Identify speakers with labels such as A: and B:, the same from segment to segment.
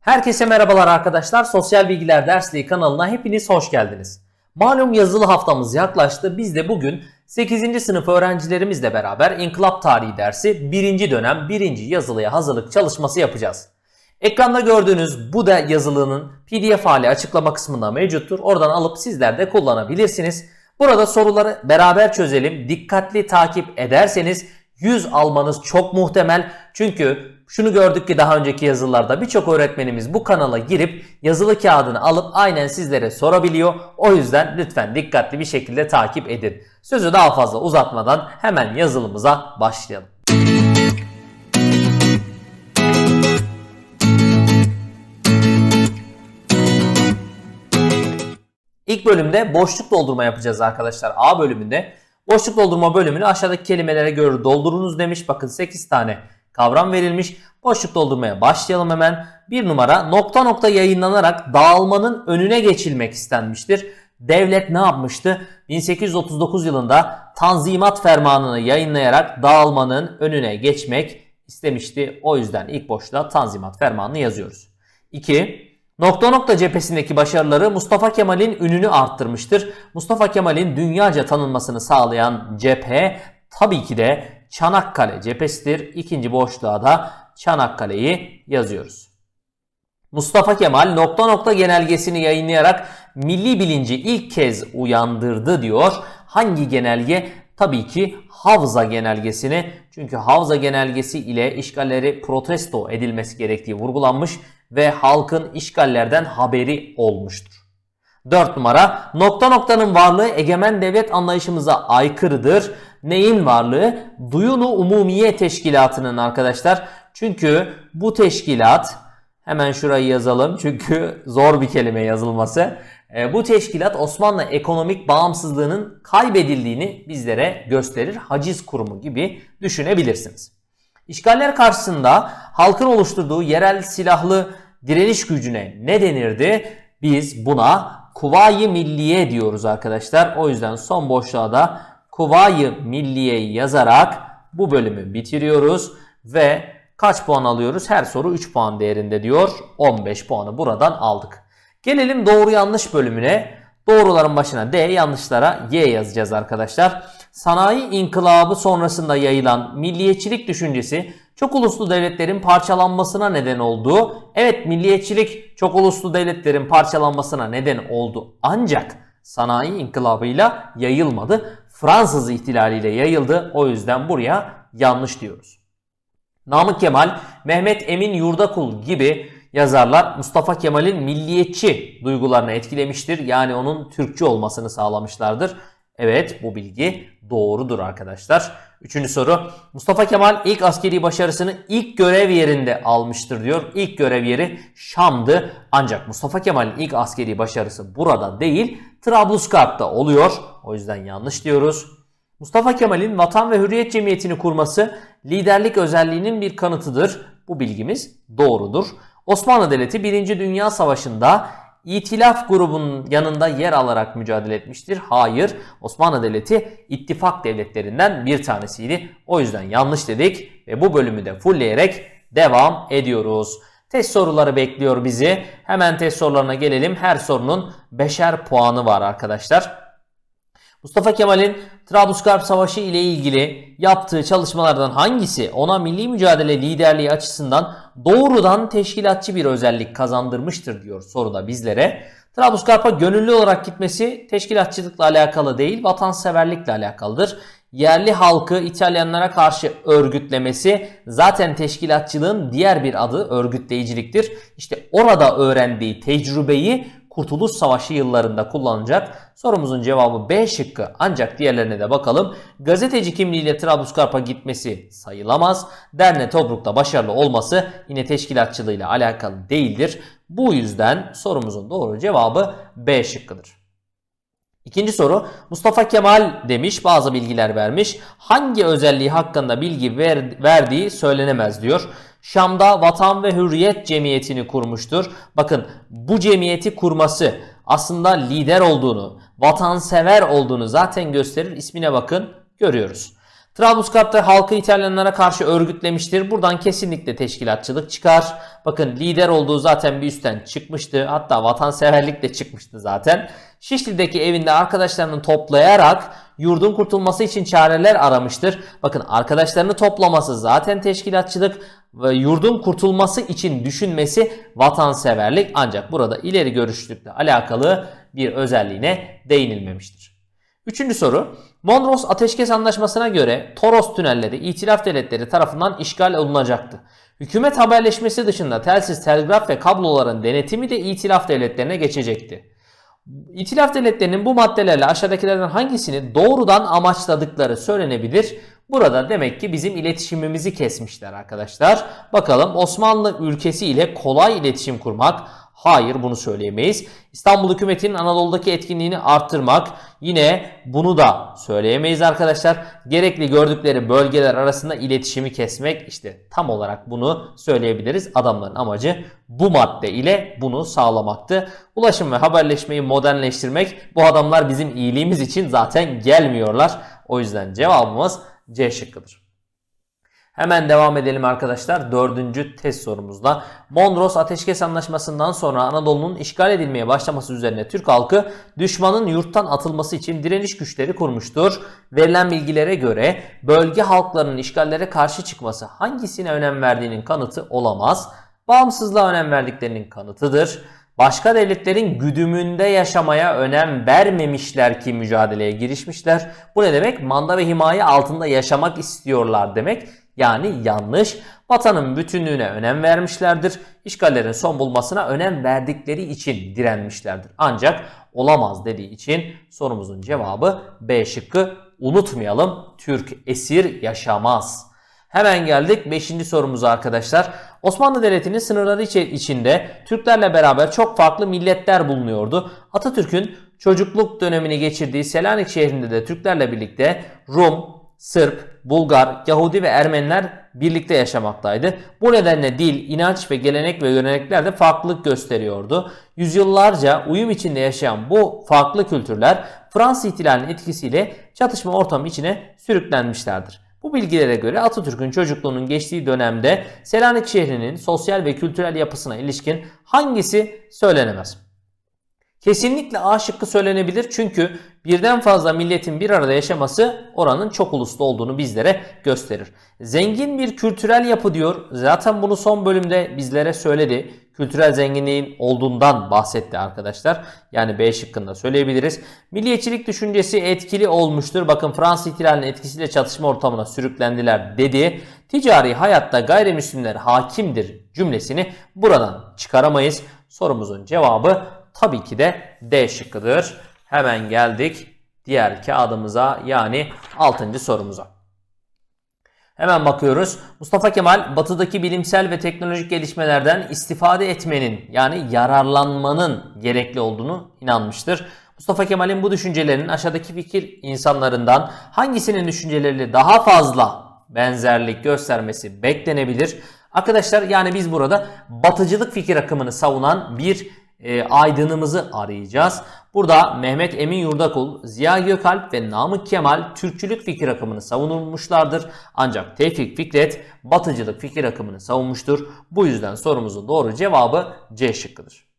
A: Herkese merhabalar arkadaşlar. Sosyal Bilgiler Dersliği kanalına hepiniz hoş geldiniz. Malum yazılı haftamız yaklaştı. Biz de bugün 8. sınıf öğrencilerimizle beraber İnkılap Tarihi dersi 1. dönem 1. yazılıya hazırlık çalışması yapacağız. Ekranda gördüğünüz bu da yazılının pdf hali açıklama kısmında mevcuttur. Oradan alıp sizler de kullanabilirsiniz. Burada soruları beraber çözelim. Dikkatli takip ederseniz 100 almanız çok muhtemel. Çünkü şunu gördük ki daha önceki yazılarda birçok öğretmenimiz bu kanala girip yazılı kağıdını alıp aynen sizlere sorabiliyor. O yüzden lütfen dikkatli bir şekilde takip edin. Sözü daha fazla uzatmadan hemen yazılımıza başlayalım. İlk bölümde boşluk doldurma yapacağız arkadaşlar. A bölümünde boşluk doldurma bölümünü aşağıdaki kelimelere göre doldurunuz demiş. Bakın 8 tane kavram verilmiş. Boşluk doldurmaya başlayalım hemen. Bir numara nokta nokta yayınlanarak dağılmanın önüne geçilmek istenmiştir. Devlet ne yapmıştı? 1839 yılında Tanzimat Fermanı'nı yayınlayarak dağılmanın önüne geçmek istemişti. O yüzden ilk boşluğa Tanzimat Fermanı'nı yazıyoruz. 2. Nokta nokta cephesindeki başarıları Mustafa Kemal'in ününü arttırmıştır. Mustafa Kemal'in dünyaca tanınmasını sağlayan cephe tabii ki de Çanakkale cephesidir. İkinci boşluğa da Çanakkale'yi yazıyoruz. Mustafa Kemal nokta nokta genelgesini yayınlayarak milli bilinci ilk kez uyandırdı diyor. Hangi genelge? Tabii ki Havza genelgesini. Çünkü Havza genelgesi ile işgalleri protesto edilmesi gerektiği vurgulanmış ve halkın işgallerden haberi olmuştur. 4 numara nokta noktanın varlığı egemen devlet anlayışımıza aykırıdır. Neyin varlığı? Duyunu Umumiye Teşkilatı'nın arkadaşlar. Çünkü bu teşkilat hemen şurayı yazalım çünkü zor bir kelime yazılması. E, bu teşkilat Osmanlı ekonomik bağımsızlığının kaybedildiğini bizlere gösterir. Haciz kurumu gibi düşünebilirsiniz. İşgaller karşısında halkın oluşturduğu yerel silahlı direniş gücüne ne denirdi? Biz buna Kuvayi Milliye diyoruz arkadaşlar. O yüzden son boşluğa da Kuvayi Milliye'yi yazarak bu bölümü bitiriyoruz ve kaç puan alıyoruz? Her soru 3 puan değerinde diyor. 15 puanı buradan aldık. Gelelim doğru yanlış bölümüne. Doğruların başına D, yanlışlara Y yazacağız arkadaşlar. Sanayi inkılabı sonrasında yayılan milliyetçilik düşüncesi çok uluslu devletlerin parçalanmasına neden oldu. Evet milliyetçilik çok uluslu devletlerin parçalanmasına neden oldu. Ancak sanayi inkılabıyla yayılmadı. Fransız ihtilaliyle yayıldı. O yüzden buraya yanlış diyoruz. Namık Kemal, Mehmet Emin Yurdakul gibi yazarlar Mustafa Kemal'in milliyetçi duygularını etkilemiştir. Yani onun Türkçü olmasını sağlamışlardır. Evet bu bilgi doğrudur arkadaşlar. Üçüncü soru. Mustafa Kemal ilk askeri başarısını ilk görev yerinde almıştır diyor. İlk görev yeri Şam'dı. Ancak Mustafa Kemal'in ilk askeri başarısı burada değil Trablusgarp'ta oluyor. O yüzden yanlış diyoruz. Mustafa Kemal'in Vatan ve Hürriyet Cemiyeti'ni kurması liderlik özelliğinin bir kanıtıdır. Bu bilgimiz doğrudur. Osmanlı Devleti 1. Dünya Savaşı'nda İtilaf grubunun yanında yer alarak mücadele etmiştir. Hayır, Osmanlı Devleti ittifak devletlerinden bir tanesiydi. O yüzden yanlış dedik ve bu bölümü de fullleyerek devam ediyoruz. Test soruları bekliyor bizi. Hemen test sorularına gelelim. Her sorunun beşer puanı var arkadaşlar. Mustafa Kemal'in Trablusgarp Savaşı ile ilgili yaptığı çalışmalardan hangisi ona milli mücadele liderliği açısından doğrudan teşkilatçı bir özellik kazandırmıştır diyor soruda bizlere. Trablusgarp'a gönüllü olarak gitmesi teşkilatçılıkla alakalı değil, vatanseverlikle alakalıdır. Yerli halkı İtalyanlara karşı örgütlemesi zaten teşkilatçılığın diğer bir adı örgütleyiciliktir. İşte orada öğrendiği tecrübeyi Kurtuluş Savaşı yıllarında kullanacak. Sorumuzun cevabı B şıkkı ancak diğerlerine de bakalım. Gazeteci kimliğiyle Trablusgarp'a gitmesi sayılamaz. Derne Tobruk'ta başarılı olması yine teşkilatçılığıyla alakalı değildir. Bu yüzden sorumuzun doğru cevabı B şıkkıdır. İkinci soru Mustafa Kemal demiş bazı bilgiler vermiş. Hangi özelliği hakkında bilgi ver, verdiği söylenemez diyor. Şam'da Vatan ve Hürriyet Cemiyeti'ni kurmuştur. Bakın bu cemiyeti kurması aslında lider olduğunu, vatansever olduğunu zaten gösterir. İsmine bakın görüyoruz. Trablusgarp'ta halkı İtalyanlara karşı örgütlemiştir. Buradan kesinlikle teşkilatçılık çıkar. Bakın lider olduğu zaten bir üstten çıkmıştı. Hatta vatanseverlik de çıkmıştı zaten. Şişli'deki evinde arkadaşlarını toplayarak yurdun kurtulması için çareler aramıştır. Bakın arkadaşlarını toplaması zaten teşkilatçılık ve yurdun kurtulması için düşünmesi vatanseverlik ancak burada ileri görüşlükle alakalı bir özelliğine değinilmemiştir. Üçüncü soru. Mondros Ateşkes Anlaşması'na göre Toros tünelleri İtilaf devletleri tarafından işgal olunacaktı. Hükümet haberleşmesi dışında telsiz, telgraf ve kabloların denetimi de İtilaf devletlerine geçecekti. İtilaf devletlerinin bu maddelerle aşağıdakilerden hangisini doğrudan amaçladıkları söylenebilir. Burada demek ki bizim iletişimimizi kesmişler arkadaşlar. Bakalım Osmanlı ülkesi ile kolay iletişim kurmak. Hayır bunu söyleyemeyiz. İstanbul hükümetinin Anadolu'daki etkinliğini arttırmak. Yine bunu da söyleyemeyiz arkadaşlar. Gerekli gördükleri bölgeler arasında iletişimi kesmek. işte tam olarak bunu söyleyebiliriz. Adamların amacı bu madde ile bunu sağlamaktı. Ulaşım ve haberleşmeyi modernleştirmek. Bu adamlar bizim iyiliğimiz için zaten gelmiyorlar. O yüzden cevabımız C şıkkıdır. Hemen devam edelim arkadaşlar. Dördüncü test sorumuzda. Mondros Ateşkes Anlaşması'ndan sonra Anadolu'nun işgal edilmeye başlaması üzerine Türk halkı düşmanın yurttan atılması için direniş güçleri kurmuştur. Verilen bilgilere göre bölge halklarının işgallere karşı çıkması hangisine önem verdiğinin kanıtı olamaz. Bağımsızlığa önem verdiklerinin kanıtıdır. Başka devletlerin güdümünde yaşamaya önem vermemişler ki mücadeleye girişmişler. Bu ne demek? Manda ve himaye altında yaşamak istiyorlar demek. Yani yanlış. Vatanın bütünlüğüne önem vermişlerdir. İşgallerin son bulmasına önem verdikleri için direnmişlerdir. Ancak olamaz dediği için sorumuzun cevabı B şıkkı. Unutmayalım Türk esir yaşamaz. Hemen geldik 5. sorumuza arkadaşlar. Osmanlı Devleti'nin sınırları içinde Türklerle beraber çok farklı milletler bulunuyordu. Atatürk'ün çocukluk dönemini geçirdiği Selanik şehrinde de Türklerle birlikte Rum, Sırp, Bulgar, Yahudi ve Ermeniler birlikte yaşamaktaydı. Bu nedenle dil, inanç ve gelenek ve görenekler de farklılık gösteriyordu. Yüzyıllarca uyum içinde yaşayan bu farklı kültürler Fransız ihtilalinin etkisiyle çatışma ortamı içine sürüklenmişlerdir. Bu bilgilere göre Atatürk'ün çocukluğunun geçtiği dönemde Selanik şehrinin sosyal ve kültürel yapısına ilişkin hangisi söylenemez? Kesinlikle A şıkkı söylenebilir çünkü birden fazla milletin bir arada yaşaması oranın çok uluslu olduğunu bizlere gösterir. Zengin bir kültürel yapı diyor. Zaten bunu son bölümde bizlere söyledi. Kültürel zenginliğin olduğundan bahsetti arkadaşlar. Yani B şıkkında söyleyebiliriz. Milliyetçilik düşüncesi etkili olmuştur. Bakın Fransız ihtilalinin etkisiyle çatışma ortamına sürüklendiler dedi. Ticari hayatta gayrimüslimler hakimdir cümlesini buradan çıkaramayız. Sorumuzun cevabı tabii ki de D şıkkıdır. Hemen geldik diğer kağıdımıza yani 6. sorumuza. Hemen bakıyoruz. Mustafa Kemal batıdaki bilimsel ve teknolojik gelişmelerden istifade etmenin yani yararlanmanın gerekli olduğunu inanmıştır. Mustafa Kemal'in bu düşüncelerinin aşağıdaki fikir insanlarından hangisinin düşünceleriyle daha fazla benzerlik göstermesi beklenebilir? Arkadaşlar yani biz burada batıcılık fikir akımını savunan bir e, aydınımızı arayacağız. Burada Mehmet Emin Yurdakul, Ziya Gökalp ve Namık Kemal Türkçülük fikir akımını savunmuşlardır. Ancak Tevfik Fikret Batıcılık fikir akımını savunmuştur. Bu yüzden sorumuzun doğru cevabı C şıkkıdır.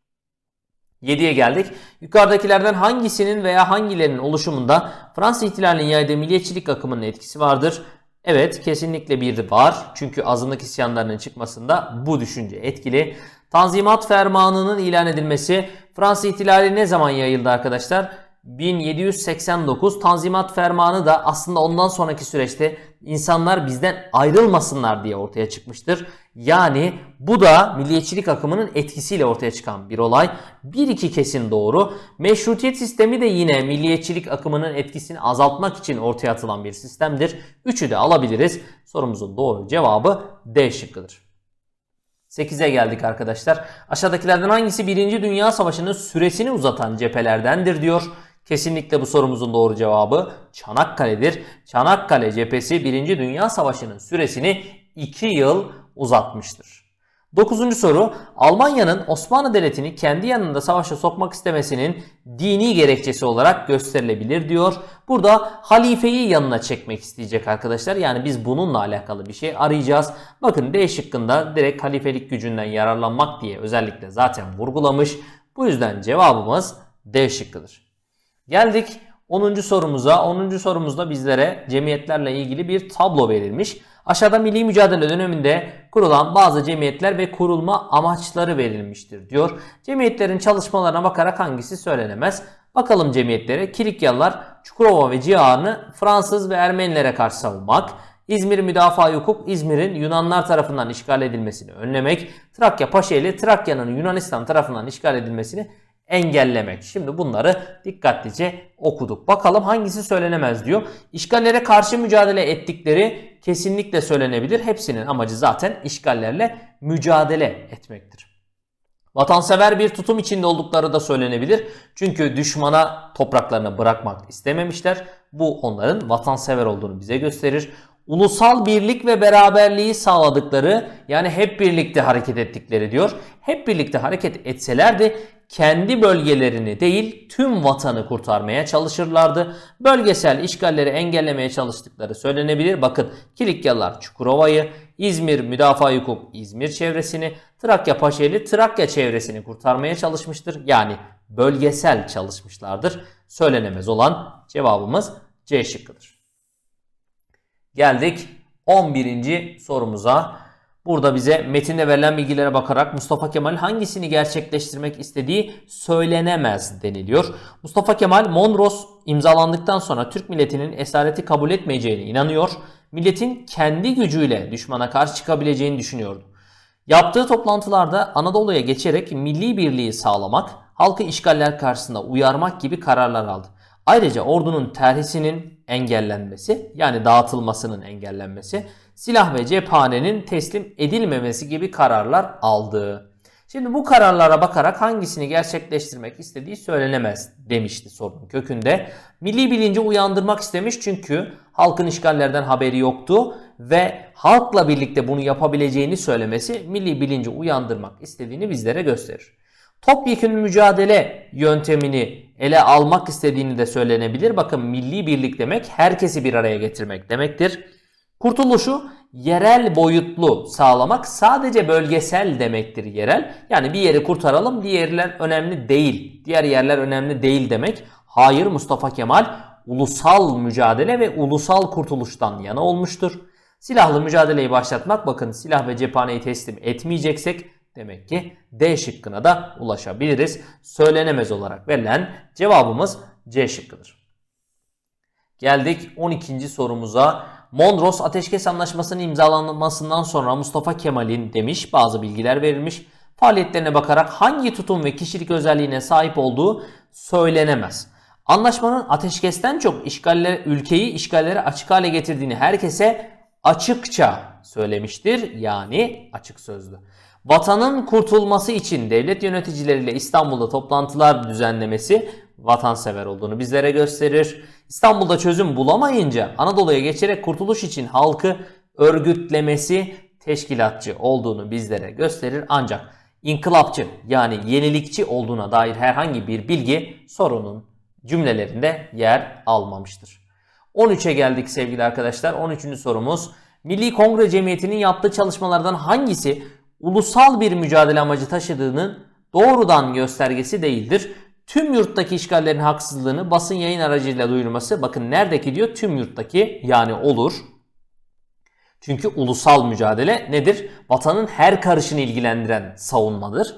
A: 7'ye geldik. Yukarıdakilerden hangisinin veya hangilerinin oluşumunda Fransız ihtilalinin yaydığı milliyetçilik akımının etkisi vardır? Evet kesinlikle bir var. Çünkü azınlık isyanlarının çıkmasında bu düşünce etkili. Tanzimat Fermanı'nın ilan edilmesi Fransız ihtilali ne zaman yayıldı arkadaşlar? 1789 Tanzimat Fermanı da aslında ondan sonraki süreçte insanlar bizden ayrılmasınlar diye ortaya çıkmıştır. Yani bu da milliyetçilik akımının etkisiyle ortaya çıkan bir olay. Bir iki kesin doğru. Meşrutiyet sistemi de yine milliyetçilik akımının etkisini azaltmak için ortaya atılan bir sistemdir. Üçü de alabiliriz. Sorumuzun doğru cevabı D şıkkıdır. 8'e geldik arkadaşlar. Aşağıdakilerden hangisi 1. Dünya Savaşı'nın süresini uzatan cephelerdendir diyor. Kesinlikle bu sorumuzun doğru cevabı Çanakkale'dir. Çanakkale cephesi 1. Dünya Savaşı'nın süresini 2 yıl uzatmıştır. Dokuzuncu soru Almanya'nın Osmanlı Devleti'ni kendi yanında savaşa sokmak istemesinin dini gerekçesi olarak gösterilebilir diyor. Burada halifeyi yanına çekmek isteyecek arkadaşlar. Yani biz bununla alakalı bir şey arayacağız. Bakın D şıkkında direkt halifelik gücünden yararlanmak diye özellikle zaten vurgulamış. Bu yüzden cevabımız D şıkkıdır. Geldik 10. sorumuza. 10. sorumuzda bizlere cemiyetlerle ilgili bir tablo verilmiş. Aşağıda milli mücadele döneminde kurulan bazı cemiyetler ve kurulma amaçları verilmiştir diyor. Cemiyetlerin çalışmalarına bakarak hangisi söylenemez? Bakalım cemiyetlere. Kilikyalılar Çukurova ve civarını Fransız ve Ermenilere karşı savunmak. İzmir Müdafaa Hukuk İzmir'in Yunanlar tarafından işgal edilmesini önlemek. Trakya Paşaeli Trakya'nın Yunanistan tarafından işgal edilmesini engellemek. Şimdi bunları dikkatlice okuduk. Bakalım hangisi söylenemez diyor. İşgallere karşı mücadele ettikleri kesinlikle söylenebilir. Hepsinin amacı zaten işgallerle mücadele etmektir. Vatansever bir tutum içinde oldukları da söylenebilir. Çünkü düşmana topraklarını bırakmak istememişler. Bu onların vatansever olduğunu bize gösterir. Ulusal birlik ve beraberliği sağladıkları yani hep birlikte hareket ettikleri diyor. Hep birlikte hareket etselerdi kendi bölgelerini değil tüm vatanı kurtarmaya çalışırlardı. Bölgesel işgalleri engellemeye çalıştıkları söylenebilir. Bakın Kilikyalılar Çukurova'yı, İzmir Müdafaa Hukuk İzmir çevresini, Trakya Paşaeli Trakya çevresini kurtarmaya çalışmıştır. Yani bölgesel çalışmışlardır. Söylenemez olan cevabımız C şıkkıdır. Geldik 11. sorumuza. Burada bize metinde verilen bilgilere bakarak Mustafa Kemal hangisini gerçekleştirmek istediği söylenemez deniliyor. Mustafa Kemal Mondros imzalandıktan sonra Türk milletinin esareti kabul etmeyeceğine inanıyor. Milletin kendi gücüyle düşmana karşı çıkabileceğini düşünüyordu. Yaptığı toplantılarda Anadolu'ya geçerek milli birliği sağlamak, halkı işgaller karşısında uyarmak gibi kararlar aldı. Ayrıca ordunun terhisinin engellenmesi yani dağıtılmasının engellenmesi, silah ve cephanenin teslim edilmemesi gibi kararlar aldı. Şimdi bu kararlara bakarak hangisini gerçekleştirmek istediği söylenemez demişti sorunun kökünde. Milli bilinci uyandırmak istemiş çünkü halkın işgallerden haberi yoktu ve halkla birlikte bunu yapabileceğini söylemesi milli bilinci uyandırmak istediğini bizlere gösterir. Topyekun mücadele yöntemini ele almak istediğini de söylenebilir. Bakın milli birlik demek herkesi bir araya getirmek demektir. Kurtuluşu yerel boyutlu sağlamak sadece bölgesel demektir yerel. Yani bir yeri kurtaralım diğerler önemli değil. Diğer yerler önemli değil demek. Hayır Mustafa Kemal ulusal mücadele ve ulusal kurtuluştan yana olmuştur. Silahlı mücadeleyi başlatmak bakın silah ve cephaneyi teslim etmeyeceksek demek ki D şıkkına da ulaşabiliriz. Söylenemez olarak verilen cevabımız C şıkkıdır. Geldik 12. sorumuza. Mondros Ateşkes Anlaşması'nın imzalanmasından sonra Mustafa Kemal'in demiş bazı bilgiler verilmiş. Faaliyetlerine bakarak hangi tutum ve kişilik özelliğine sahip olduğu söylenemez. Anlaşmanın ateşkesten çok işgaller, ülkeyi işgallere açık hale getirdiğini herkese açıkça söylemiştir. Yani açık sözlü. Vatanın kurtulması için devlet yöneticileriyle İstanbul'da toplantılar düzenlemesi vatansever olduğunu bizlere gösterir. İstanbul'da çözüm bulamayınca Anadolu'ya geçerek kurtuluş için halkı örgütlemesi teşkilatçı olduğunu bizlere gösterir. Ancak inkılapçı yani yenilikçi olduğuna dair herhangi bir bilgi sorunun cümlelerinde yer almamıştır. 13'e geldik sevgili arkadaşlar. 13. sorumuz. Milli Kongre Cemiyeti'nin yaptığı çalışmalardan hangisi ulusal bir mücadele amacı taşıdığının doğrudan göstergesi değildir? Tüm yurttaki işgallerin haksızlığını basın yayın aracıyla duyurması bakın neredeki diyor tüm yurttaki yani olur. Çünkü ulusal mücadele nedir? Vatanın her karışını ilgilendiren savunmadır.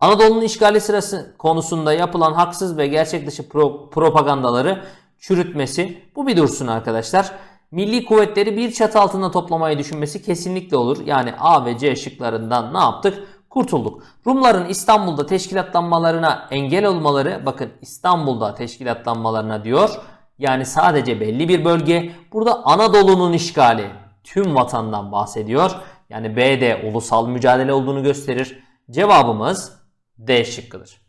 A: Anadolu'nun işgali sırası konusunda yapılan haksız ve gerçek dışı pro propagandaları çürütmesi bu bir dursun arkadaşlar. Milli kuvvetleri bir çatı altında toplamayı düşünmesi kesinlikle olur. Yani A ve C şıklarından ne yaptık? kurtulduk. Rumların İstanbul'da teşkilatlanmalarına engel olmaları bakın İstanbul'da teşkilatlanmalarına diyor. Yani sadece belli bir bölge. Burada Anadolu'nun işgali tüm vatandan bahsediyor. Yani B'de ulusal mücadele olduğunu gösterir. Cevabımız D şıkkıdır.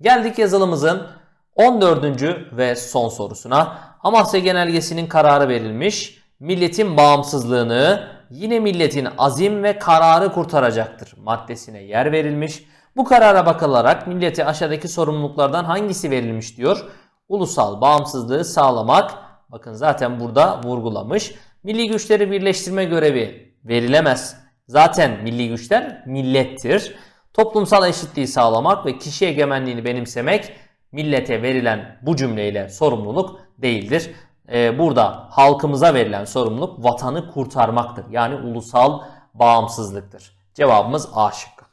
A: Geldik yazılımızın 14. ve son sorusuna. Amasya Genelgesi'nin kararı verilmiş. Milletin bağımsızlığını yine milletin azim ve kararı kurtaracaktır maddesine yer verilmiş. Bu karara bakılarak millete aşağıdaki sorumluluklardan hangisi verilmiş diyor. Ulusal bağımsızlığı sağlamak. Bakın zaten burada vurgulamış. Milli güçleri birleştirme görevi verilemez. Zaten milli güçler millettir. Toplumsal eşitliği sağlamak ve kişi egemenliğini benimsemek millete verilen bu cümleyle sorumluluk değildir. Ee, burada halkımıza verilen sorumluluk vatanı kurtarmaktır. Yani ulusal bağımsızlıktır. Cevabımız A şıkkı.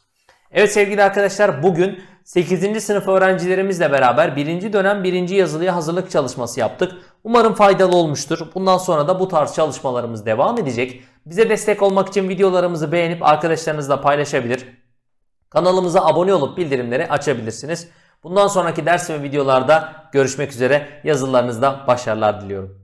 A: Evet sevgili arkadaşlar bugün 8. sınıf öğrencilerimizle beraber 1. dönem 1. yazılıya hazırlık çalışması yaptık. Umarım faydalı olmuştur. Bundan sonra da bu tarz çalışmalarımız devam edecek. Bize destek olmak için videolarımızı beğenip arkadaşlarınızla paylaşabilir. Kanalımıza abone olup bildirimleri açabilirsiniz. Bundan sonraki ders ve videolarda görüşmek üzere. Yazılarınızda başarılar diliyorum.